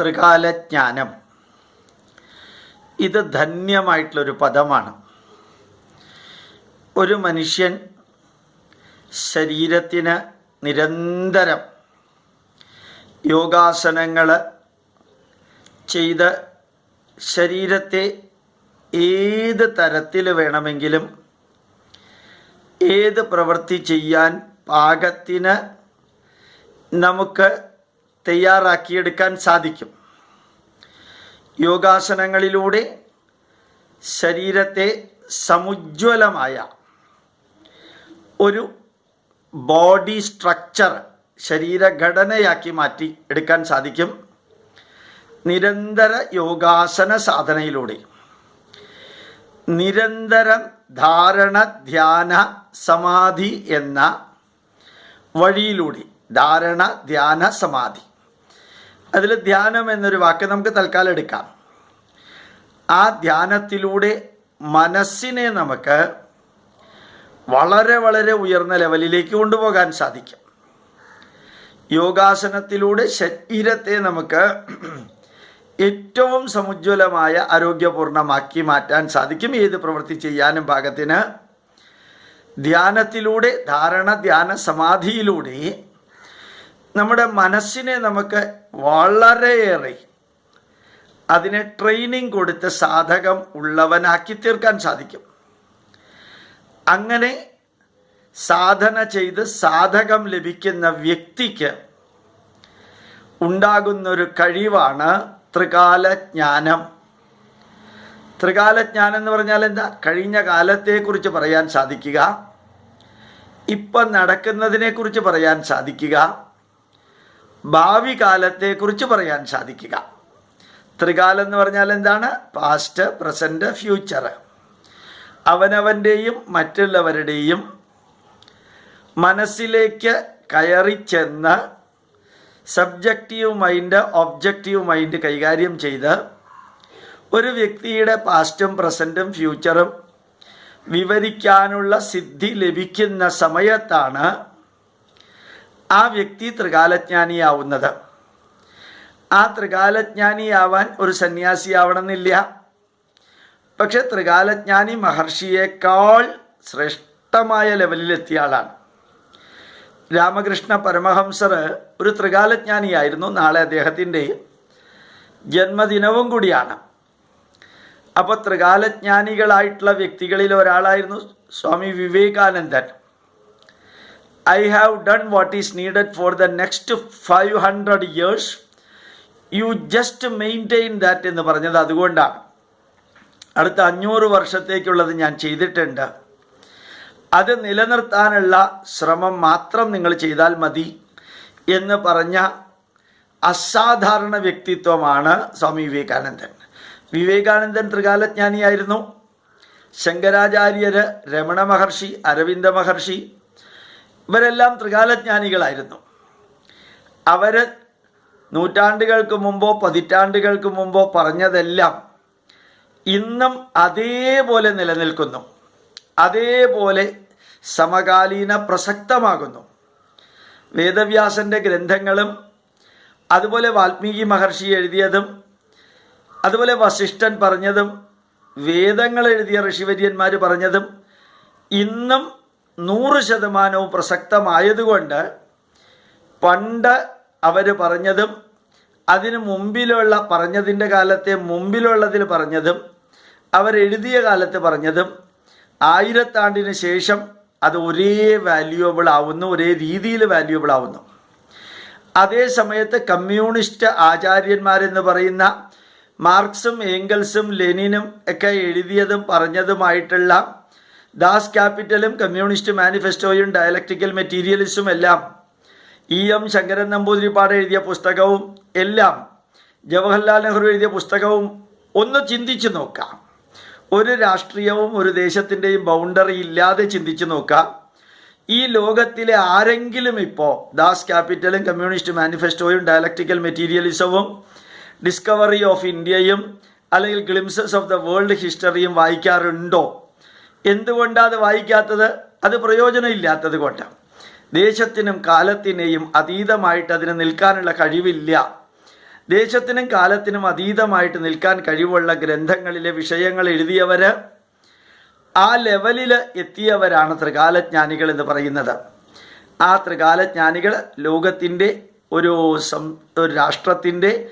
ത്രികാലജ്ഞാനം ഇത് ധന്യമായിട്ടുള്ളൊരു പദമാണ്. ഒരു മനുഷ്യൻ ശരീരത്തിന് നിരന്തരം യോഗാസനങ്ങൾ ചെയ്ത് ശരീരത്തെ ഏത് തരത്തിൽ വേണമെങ്കിലും ഏത് പ്രവൃത്തി ചെയ്യാൻ പാകത്തിന് നമുക്ക് തയ്യാറാക്കിയെടുക്കാൻ സാധിക്കും. യോഗാസനങ്ങളിലൂടെ ശരീരത്തെ സമുജ്വലമായ ഒരു ബോഡി സ്ട്രക്ചർ ശരീരഘടനയാക്കി മാറ്റി എടുക്കാൻ സാധിക്കും. നിരന്തര യോഗാസന സാധനയിലൂടെ നിരന്തരം ധാരണ ധ്യാന സമാധി എന്ന വഴിയിലൂടെ ധാരണ ധ്യാന സമാധി അതിൽ ധ്യാനം എന്നൊരു വാക്ക് നമുക്ക് തൽക്കാലം എടുക്കാം. ആ ധ്യാനത്തിലൂടെ മനസ്സിനെ നമുക്ക് വളരെ വളരെ ഉയർന്ന ലെവലിലേക്ക് കൊണ്ടുപോകാൻ സാധിക്കും. യോഗാസനത്തിലൂടെ ശരീരത്തെ നമുക്ക് ഏറ്റവും സമുജ്വലമായ ആരോഗ്യപൂർണമാക്കി മാറ്റാൻ സാധിക്കും. ഏത് പ്രവൃത്തി ചെയ്യാനും പാകത്തിന് ധ്യാനത്തിലൂടെ ധാരണ ധ്യാന സമാധിയിലൂടെ നമ്മുടെ മനസ്സിനെ നമുക്ക് വളരെയേറെ അതിനെ ട്രെയിനിങ് കൊടുത്ത് സാധകം ഉള്ളവനാക്കി തീർക്കാൻ സാധിക്കും. അങ്ങനെ സാധന ചെയ്ത് സാധകം ലഭിക്കുന്ന വ്യക്തിക്ക് ഉണ്ടാകുന്നൊരു കഴിവാണ് ത്രികാലജ്ഞാനം. ത്രികാലജ്ഞാനം എന്ന് പറഞ്ഞാൽ എന്താ? കഴിഞ്ഞ കാലത്തെക്കുറിച്ച് പറയാൻ സാധിക്കുക. ഇപ്പം നടക്കുന്നതിനെക്കുറിച്ച് പറയാൻ സാധിക്കുക. ഭാവി കാലത്തെക്കുറിച്ച് പറയാൻ സാധിക്കുക. ത്രികാലം എന്ന് പറഞ്ഞാൽ എന്താണ്? പാസ്റ്റ് പ്രസന്റ് ഫ്യൂച്ചർ അവനവന്റെയും മറ്റുള്ളവരുടെയും മനസ്സിലേക്ക് കയറി ചെന്ന് സബ്ജക്റ്റീവ് മൈൻഡ് ഒബ്ജക്റ്റീവ് മൈൻഡ് കൈകാര്യം ചെയ്ത് ഒരു വ്യക്തിയുടെ പാസ്റ്റും പ്രസന്റും ഫ്യൂച്ചറും വിവരിക്കാനുള്ള സിദ്ധി ലഭിക്കുന്ന സമയത്താണ് ആ വ്യക്തി ത്രികാലജ്ഞാനിയാവുന്നത്. ആ ത്രികാലജ്ഞാനിയാവാൻ ഒരു സന്യാസിയാവണമെന്നില്ല. പക്ഷെ ത്രികാലജ്ഞാനി മഹർഷിയേക്കാൾ ശ്രേഷ്ഠമായ ലെവലിലെത്തിയ ആളാണ്. രാമകൃഷ്ണ പരമഹംസർ ഒരു ത്രികാലജ്ഞാനിയായിരുന്നു. നാളെ അദ്ദേഹത്തിന്റെ ജന്മദിനവും കൂടിയാണ്. അപ്പോൾ ത്രികാലജ്ഞാനികളായിട്ടുള്ള വ്യക്തികളിൽ ഒരാളായിരുന്നു Swami Vivekanandan. Have done what is needed for the next five hundred years you just maintain that എന്ന് പറഞ്ഞത് അതുകൊണ്ടാണ്. അടുത്ത അഞ്ഞൂറ് വർഷത്തേക്കുള്ളത് ഞാൻ ചെയ്തിട്ടുണ്ട്. അത് നിലനിർത്താനുള്ള ശ്രമം മാത്രം നിങ്ങൾ ചെയ്താൽ മതി എന്ന് പറഞ്ഞ അസാധാരണ വ്യക്തിത്വമാണ് സ്വാമി വിവേകാനന്ദൻ. വിവേകാനന്ദൻ ത്രികാലജ്ഞാനിയായിരുന്നു. ശങ്കരാചാര്യർ രമണ മഹർഷി അരവിന്ദ മഹർഷി ഇവരെല്ലാം ത്രികാലജ്ഞാനികളായിരുന്നു. അവർ നൂറ്റാണ്ടുകൾക്ക് മുമ്പോ പതിറ്റാണ്ടുകൾക്ക് മുമ്പോ പറഞ്ഞതെല്ലാം ഇന്നും അതേപോലെ നിലനിൽക്കുന്നു. അതേപോലെ സമകാലീന പ്രസക്തമാകുന്നു. വേദവ്യാസന്റെ ഗ്രന്ഥങ്ങളും അതുപോലെ വാൽമീകി മഹർഷി എഴുതിയതും അതുപോലെ വസിഷ്ഠൻ പറഞ്ഞതും വേദങ്ങൾ എഴുതിയ ഋഷിവര്യന്മാർ പറഞ്ഞതും ഇന്നും നൂറ് ശതമാനവും പ്രസക്തമായതുകൊണ്ട് പണ്ട് അവർ പറഞ്ഞതും അതിന് മുമ്പിലുള്ള പറഞ്ഞതിന്റെ കാലത്തെ മുമ്പിലുള്ളതിൽ പറഞ്ഞതും അവരെഴുതിയ കാലത്ത് പറഞ്ഞതും ആയിരത്താണ്ടിന് ശേഷം അത് ഒരേ വാല്യുവബിൾ ആവുന്നു ഒരേ രീതിയിൽ വാല്യുവബിൾ ആവുന്നു. അതേ സമയത്ത് കമ്മ്യൂണിസ്റ്റ് ആചാര്യന്മാരെന്ന് പറയുന്ന മാർക്സും ഏംഗൽസും ലെനിനും ഒക്കെ എഴുതിയതും പറഞ്ഞതുമായിട്ടുള്ള ദാസ് ക്യാപിറ്റലും കമ്മ്യൂണിസ്റ്റ് മാനിഫെസ്റ്റോയും ഡയലക്റ്റിക്കൽ മെറ്റീരിയലിസും എല്ലാം ഇ എം ശങ്കരൻ നമ്പൂതിരിപ്പാട് എഴുതിയ പുസ്തകവും എല്ലാം ജവഹർലാൽ നെഹ്റു എഴുതിയ പുസ്തകവും ഒന്ന് ചിന്തിച്ചു നോക്കാം. ഒരു രാഷ്ട്രീയവും ഒരു ദേശത്തിന്റെയും ബൗണ്ടറി ഇല്ലാതെ ചിന്തിച്ചു നോക്കാം. ഈ ലോകത്തിലെ ആരെങ്കിലും ഇപ്പോൾ ദാസ് ക്യാപിറ്റലും കമ്മ്യൂണിസ്റ്റ് മാനിഫെസ്റ്റോയും ഡയലക്റ്റിക്കൽ മെറ്റീരിയലിസവും ഡിസ്കവറി ഓഫ് ഇന്ത്യയും അല്ലെങ്കിൽ ഗ്ലിംസസ് ഓഫ് ദ വേൾഡ് ഹിസ്റ്ററിയും വായിക്കാറുണ്ടോ? എന്തുകൊണ്ടാണ് അത് വായിക്കാത്തത്? അത് പ്രയോജനമില്ലാത്തത് കൊണ്ടാണ്. ദേശത്തിനും കാലത്തിനെയും അതീതമായിട്ട് അതിന് നിൽക്കാനുള്ള കഴിവില്ല. ദേശത്തിനും കാലത്തിനും അതീതമായിട്ട് നിൽക്കാൻ കഴിവുള്ള ഗ്രന്ഥങ്ങളിലെ വിഷയങ്ങൾ എഴുതിയവർ ആ ലെവലിൽ എത്തിയവരാണ് ത്രികാലജ്ഞാനികൾ എന്ന് പറയുന്നത്. ആ ത്രികാലജ്ഞാനികൾ ലോകത്തിന്റെ ഒരു സം ഒരു രാഷ്ട്രത്തിന്റെ